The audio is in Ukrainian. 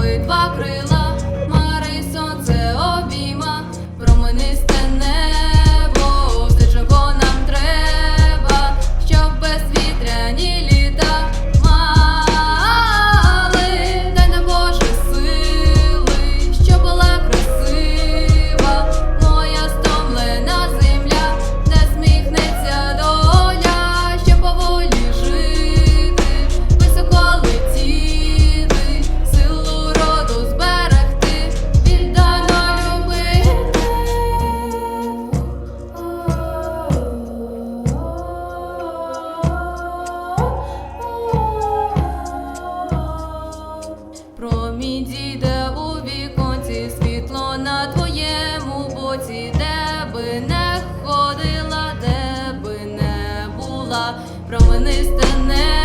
обидва крила. променисте не.